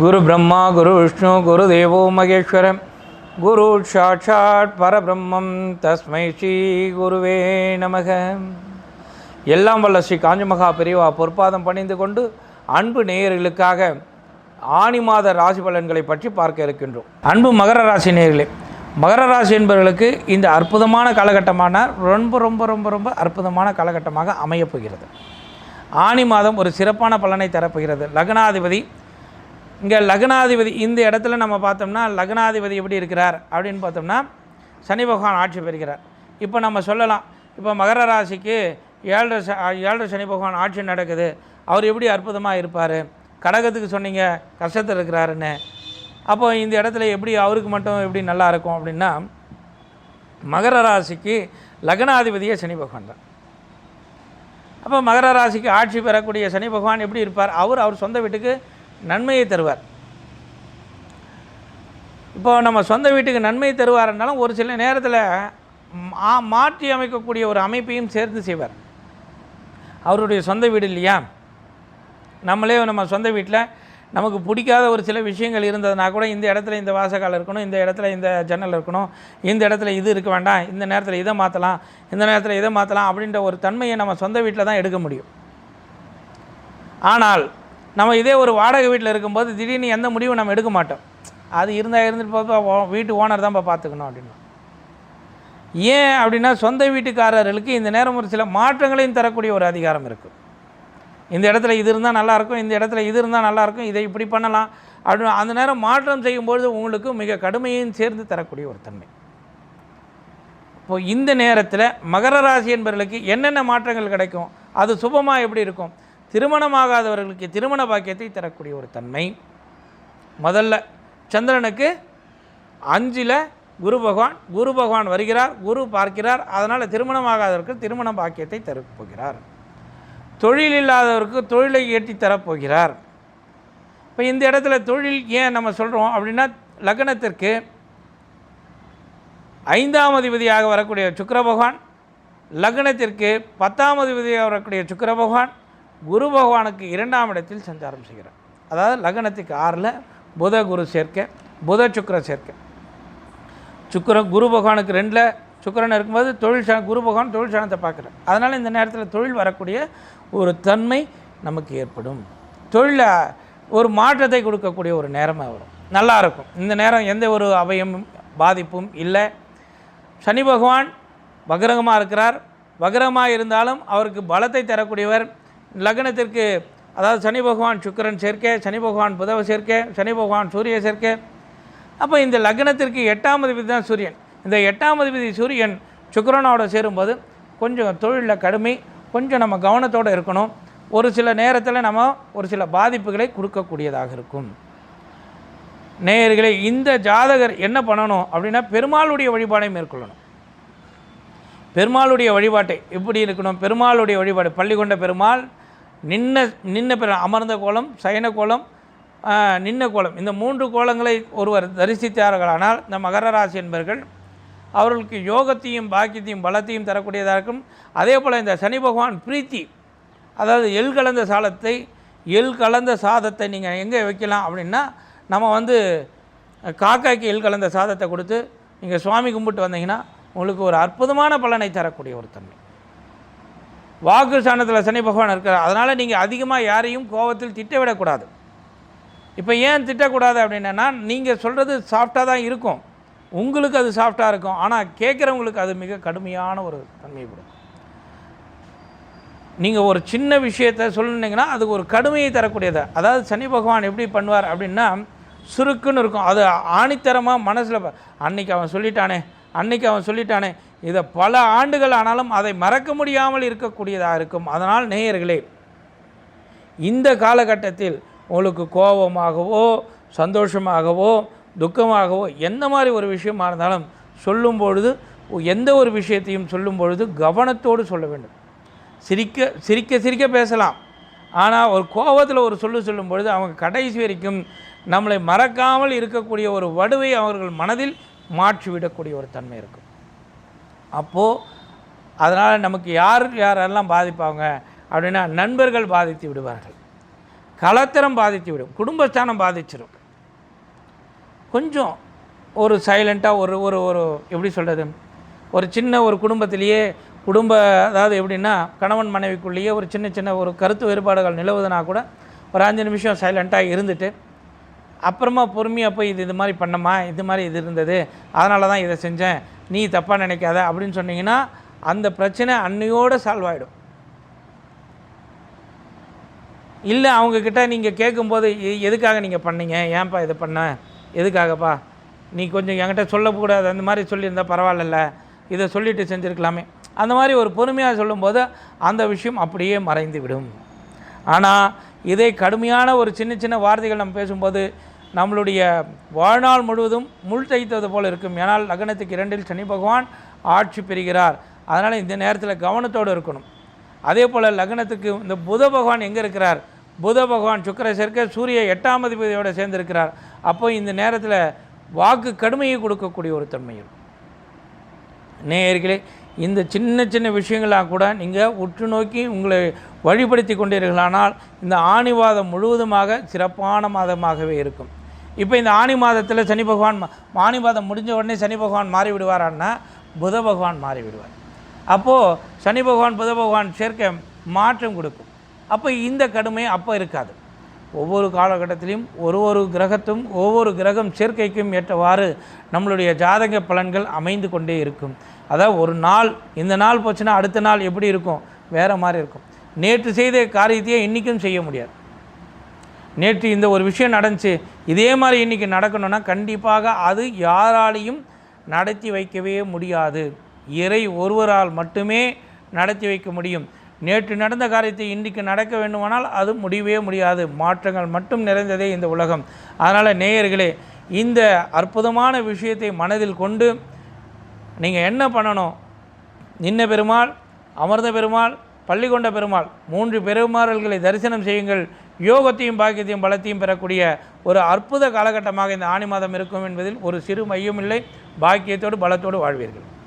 குரு பிரம்மா குரு விஷ்ணு குரு தேவோ மகேஸ்வரம் குரு சாட்சாத் பரபிரம்மம். தஸ்மை ஸ்ரீ குருவே நமக. எல்லாம் வல்ல ஸ்ரீ காஞ்சிமகா பெரியவா பொற்பாதம் பணிந்து கொண்டு அன்பு நேயர்களுக்காக ஆனி மாத ராசி பலன்களை பற்றி பார்க்க இருக்கின்றோம். அன்பு மகர ராசி நேயர்களே மகர ராசி என்பவர்களுக்கு இந்த அற்புதமான காலகட்டமான ரொம்ப ரொம்ப ரொம்ப ரொம்ப அற்புதமான காலகட்டமாக அமையப்போகிறது ஆணி ஆனி மாதம் ஒரு சிறப்பான பலனை தரப்போகிறது. லக்னாதிபதி இங்கே லக்னாதிபதி இந்த இடத்துல நம்ம பார்த்தோம்னா லக்னாதிபதி எப்படி இருக்கிறார் அப்படின்னு பார்த்தோம்னா சனி பகவான் ஆட்சி பெறுகிறார். இப்போ நம்ம சொல்லலாம் இப்போ மகர ராசிக்கு ஏழரை ச ஏழரை சனி பகவான் ஆட்சி நடக்குது. அவர் எப்படி அற்புதமாக இருப்பார்? கடகத்துக்கு சொன்னீங்க கஷ்டத்தில் இருக்கிறாருன்னு. அப்போ இந்த இடத்துல எப்படி அவருக்கு மட்டும் எப்படி நல்லா இருக்கும் அப்படின்னா மகர ராசிக்கு லக்னாதிபதியே சனி பகவான் தான். அப்போ மகர ராசிக்கு ஆட்சி பெறக்கூடிய சனி பகவான் எப்படி இருப்பார்? அவர் அவர் சொந்த வீட்டுக்கு நன்மையை தருவார். இப்போ நம்ம சொந்த வீட்டுக்கு நன்மை தருவார்னாலும் ஒரு சில நேரத்தில் மா மாற்றி அமைக்கக்கூடிய ஒரு அமைப்பையும் சேர்த்து செய்வார். அவருடைய சொந்த வீடு இல்லையா? நம்மளே நம்ம சொந்த வீட்டில் நமக்கு பிடிக்காத ஒரு சில விஷயங்கள் இருந்ததுனா கூட இந்த இடத்துல இந்த வாசகால் இருக்கணும் இந்த இடத்துல இந்த ஜன்னல் இருக்கணும் இந்த இடத்துல இது இருக்க வேண்டாம் இந்த நேரத்தில் இதை மாற்றலாம் இந்த நேரத்தில் இதை மாற்றலாம் அப்படின்ற ஒரு தன்மையை நம்ம சொந்த வீட்டில் தான் எடுக்க முடியும். ஆனால் நம்ம இதே ஒரு வாடகை வீட்டில் இருக்கும்போது திடீர்னு எந்த முடிவும் நம்ம எடுக்க மாட்டோம். அது இருந்தால் இருந்துட்டு போப்பா ஓ- வீட்டு ஓனர் தான்ப்பா பார்த்துக்கணும் அப்படின்னு. ஏன் அப்படின்னா சொந்த வீட்டுக்காரர்களுக்கு இந்த நேரம் ஒரு சில மாற்றங்களையும் தரக்கூடிய ஒரு அதிகாரம் இருக்குது இந்த இடத்துல இது இருந்தால் நல்லாயிருக்கும் இந்த இடத்துல இது இருந்தால் நல்லாயிருக்கும் இதை இப்படி பண்ணலாம் அப்படின்னு அந்த நேரம் மாற்றம் செய்யும்பொழுது உங்களுக்கு மிக கடுமையும் சேர்ந்து தரக்கூடிய ஒரு தன்மை. இப்போது இந்த நேரத்தில் மகர ராசி என்பவர்களுக்கு என்னென்ன மாற்றங்கள் கிடைக்கும் அது சுபமாக எப்படி இருக்கும் திருமணமாகாதவர்களுக்கு திருமண பாக்கியத்தை தரக்கூடிய ஒரு தன்மை. முதல்ல சந்திரனுக்கு அஞ்சில் குரு பகவான் குரு பகவான் வருகிறார் குரு பார்க்கிறார் அதனால் திருமணமாகாதவருக்கு திருமண பாக்கியத்தை தரப்போகிறார் தொழில் இல்லாதவருக்கு தொழிலை ஏற்றி தரப்போகிறார் இப்போ இந்த இடத்துல தொழில் ஏன் நம்ம சொல்கிறோம் அப்படின்னா லக்னத்திற்கு ஐந்தாம் அதிபதியாக வரக்கூடிய சுக்கர பகவான் லக்னத்திற்கு பத்தாம் அதிபதியாக வரக்கூடிய சுக்கர பகவான் குரு பகவானுக்கு இரண்டாம் இடத்தில் சஞ்சாரம் செய்கிறார். அதாவது லக்னத்துக்கு ஆறில் புத குரு சேர்க்க புத சுக்கர சேர்க்க. சுக்கரன் குரு பகவானுக்கு ரெண்டில் சுக்கிரன் இருக்கும்போது தொழில் சா குரு பகவான் தொழில் சாணத்தை பார்க்குறார். அதனால் இந்த நேரத்தில் தொழில் வரக்கூடிய ஒரு தன்மை நமக்கு ஏற்படும். தொழில ஒரு மாற்றத்தை கொடுக்கக்கூடிய ஒரு நேரமாக வரும். நல்லா இருக்கும். இந்த நேரம் எந்த ஒரு அபயமும் பாதிப்பும் இல்லை. சனி பகவான் வக்ரகமாக இருக்கிறார். வக்ரகமாக இருந்தாலும் அவருக்கு பலத்தை தரக்கூடியவர். லக்னத்திற்கு அதாவது சனி பகவான் சுக்கரன் சேர்க்கை சனி பகவான் புதவ சேர்க்கை சனி பகவான் சூரிய சேர்க்கை. அப்போ இந்த லக்னத்திற்கு எட்டாம் அதிபதி தான் சூரியன். இந்த எட்டாம் அதிபதி சூரியன் சுக்கிரனோட சேரும்போது கொஞ்சம் தொழிலில் கடுமை கொஞ்சம் நம்ம கவனத்தோடு இருக்கணும். ஒரு சில நேரத்தில் நம்ம ஒரு சில பாதிப்புகளை கொடுக்கக்கூடியதாக இருக்கும். நேயர்களே இந்த ஜாதகர் என்ன பண்ணணும் அப்படின்னா பெருமாளுடைய வழிபாடை மேற்கொள்ளணும். பெருமாளுடைய வழிபாட்டை எப்படி இருக்கணும்? பெருமாளுடைய வழிபாடு. பள்ளி கொண்ட பெருமாள் நின்ன நின்ன பெரு அமர்ந்த கோலம் சயன கோலம் நின்ன கோலம். இந்த மூன்று கோலங்களை ஒருவர் தரிசித்தார்களானால் இந்த மகர ராசி என்பவர்கள் அவர்களுக்கு யோகத்தையும் பாக்கியத்தையும் பலத்தையும் தரக்கூடியதாக இருக்கும். அதே போல் இந்த சனி பகவான் பிரீத்தி அதாவது எள் கலந்த சாலத்தை எள் கலந்த சாதத்தை நீங்கள் எங்கே வைக்கலாம் அப்படின்னா நம்ம வந்து காக்காய்க்கு எள் கலந்த சாதத்தை கொடுத்து நீங்கள் சுவாமி கும்பிட்டு வந்தீங்கன்னா உங்களுக்கு ஒரு அற்புதமான பலனை தரக்கூடிய ஒரு தன்மை. வாக்கு ஸ்தானத்தில் சனி பகவான் இருக்கிறார். அதனால் நீங்கள் அதிகமாக யாரையும் கோபத்தில் திட்டவிடக்கூடாது. இப்போ ஏன் திட்டக்கூடாது அப்படின்னா நீங்கள் சொல்கிறது சாஃப்டாக தான் இருக்கும். உங்களுக்கு அது சாஃப்டாக இருக்கும். ஆனால் கேட்குறவங்களுக்கு அது மிக கடுமையான ஒரு தன்மையை கொடுக்கும். நீங்கள் ஒரு சின்ன விஷயத்தை சொல்லினீங்கன்னா அதுக்கு ஒரு கடுமையை தரக்கூடியது. அதாவது சனி பகவான் எப்படி பண்ணுவார் அப்படின்னா சுருக்குன்னு இருக்கும். அது ஆணித்தரமாக மனசில் அன்னைக்கு அவன் சொல்லிட்டானே அன்னைக்கு அவன் சொல்லிட்டானே இதை பல ஆண்டுகள் ஆனாலும் அதை மறக்க முடியாமல் இருக்கக்கூடியதாக இருக்கும். அதனால் நேயர்களே இந்த காலகட்டத்தில் உங்களுக்கு கோபமாகவோ சந்தோஷமாகவோ துக்கமாகவோ எந்த மாதிரி ஒரு விஷயமாக இருந்தாலும் சொல்லும் பொழுது எந்த ஒரு விஷயத்தையும் சொல்லும் பொழுது கவனத்தோடு சொல்ல வேண்டும். சிரிக்க சிரிக்க சிரிக்க பேசலாம். ஆனால் ஒரு கோபத்தில் ஒரு சொல்லு சொல்லும் பொழுது அவங்க கடைசி வரைக்கும் நம்மளை மறக்காமல் இருக்கக்கூடிய ஒரு வடுவை அவர்கள் மனதில் மாற்றிவிடக்கூடிய ஒரு தன்மை இருக்கும் அப்போது அதனால் நமக்கு யார் யாரெல்லாம் பாதிப்பாங்க? அப்படின்னா நண்பர்கள் பாதித்து விடுவார்கள். கலத்திரம் பாதித்து விடும். குடும்பஸ்தானம் பாதிச்சிடும் கொஞ்சம் ஒரு சைலண்ட்டாக ஒரு ஒரு ஒரு எப்படி சொல்கிறது ஒரு சின்ன ஒரு குடும்பத்திலேயே குடும்ப அதாவது எப்படின்னா கணவன் மனைவிக்குள்ளேயே ஒரு சின்ன சின்ன ஒரு கருத்து வேறுபாடுகள் நிலவுதுன்னா கூட ஒரு அஞ்சு நிமிஷம் சைலண்ட்டாக இருந்துட்டு அப்புறமா பொறுமையாக போய் இது இது மாதிரி பண்ணம்மா இது மாதிரி இது இருந்தது அதனால தான் இதை செஞ்சேன். நீ தப்பாக நினைக்காத அப்படின்னு சொன்னீங்கன்னா அந்த பிரச்சனை அன்னையோடு சால்வ் ஆகிடும் இல்லை அவங்கக்கிட்ட நீங்கள் கேட்கும்போது எ- எதுக்காக நீங்கள் பண்ணீங்க? ஏன்ப்பா இதை பண்ண? எதுக்காகப்பா? நீ கொஞ்சம் என்கிட்ட சொல்லக்கூடாது. அந்த மாதிரி சொல்லியிருந்தால் பரவாயில்ல இதை சொல்லிட்டு செஞ்சுருக்கலாமே. அந்த மாதிரி ஒரு பொறுமையாக சொல்லும்போது அந்த விஷயம் அப்படியே மறைந்து விடும். ஆனால் இதை கடுமையான ஒரு சின்ன சின்ன வார்த்தைகள் நம்ம பேசும்போது நம்மளுடைய வாழ்நாள் முழுவதும் முள் தைத்தது போல் இருக்கும். ஏனால் லக்னத்துக்கு இரண்டில் சனி பகவான் ஆட்சி பெறுகிறார். அதனால் இந்த நேரத்தில் கவனத்தோடு இருக்கணும். அதே போல் லக்னத்துக்கு இந்த புத பகவான் எங்கே இருக்கிறார்? புத பகவான் சுக்கிர சேர்க்க சூரிய எட்டாம் அதிபதியோடு சேர்ந்திருக்கிறார். அப்போ இந்த நேரத்தில் வாக்கு கடுமையை கொடுக்கக்கூடிய ஒரு தன்மை இருக்கும். நேயர்களே இந்த சின்ன சின்ன விஷயங்களாக கூட நீங்கள் உற்று நோக்கி உங்களை வழிபடுத்தி கொண்டீர்களானால் இந்த ஆணி மாதம் முழுவதுமாக சிறப்பான மாதமாகவே இருக்கும். இப்போ இந்த ஆணி மாதத்தில் சனி பகவான் மா- ஆணி மாதம் முடிஞ்ச உடனே சனி பகவான் மாறிவிடுவாரான்னா புத பகவான் மாறிவிடுவார் அப்போது சனி பகவான் புத பகவான் சேர்க்க மாற்றம் கொடுக்கும். அப்போ இந்த கடுமை அப்போ இருக்காது. ஒவ்வொரு காலகட்டத்திலையும் ஒரு ஒரு கிரகத்தும் ஒவ்வொரு கிரகம் சேர்க்கைக்கும் ஏற்றவாறு நம்மளுடைய ஜாதக பலன்கள் அமைந்து கொண்டே இருக்கும். அதாவது ஒரு நாள் இந்த நாள் போச்சுன்னா அடுத்த நாள் எப்படி இருக்கும்? வேறு மாதிரி இருக்கும். நேற்று செய்த காரியத்தையே இன்றைக்கும் செய்ய முடியாது. நேற்று இந்த ஒரு விஷயம் நடந்துச்சு இதே மாதிரி இன்றைக்கி நடக்கணும்னா கண்டிப்பாக அது யாராலையும் நடத்தி வைக்கவே முடியாது. இறை ஒருவரால் மட்டுமே நடத்தி வைக்க முடியும். நேற்று நடந்த காரியத்தை இன்றைக்கு நடக்க வேண்டுமானால் அது முடியவே முடியாது. மாற்றங்கள் மட்டும் நிறைந்ததே இந்த உலகம். அதனால் நேயர்களே இந்த அற்புதமான விஷயத்தை மனதில் கொண்டு நீங்கள் என்ன பண்ணணும்? நின்ன பெருமாள் அமர்ந்த பெருமாள் பள்ளிகொண்ட பெருமாள் மூன்று பெருமாள்களை தரிசனம் செய்யுங்கள். யோகத்தையும் பாக்கியத்தையும் பலத்தையும் பெறக்கூடிய ஒரு அற்புத காலகட்டமாக இந்த ஆணி மாதம் இருக்கும் என்பதில் ஒரு சிறு மையமில்லை பாக்கியத்தோடு பலத்தோடு வாழ்வீர்கள்.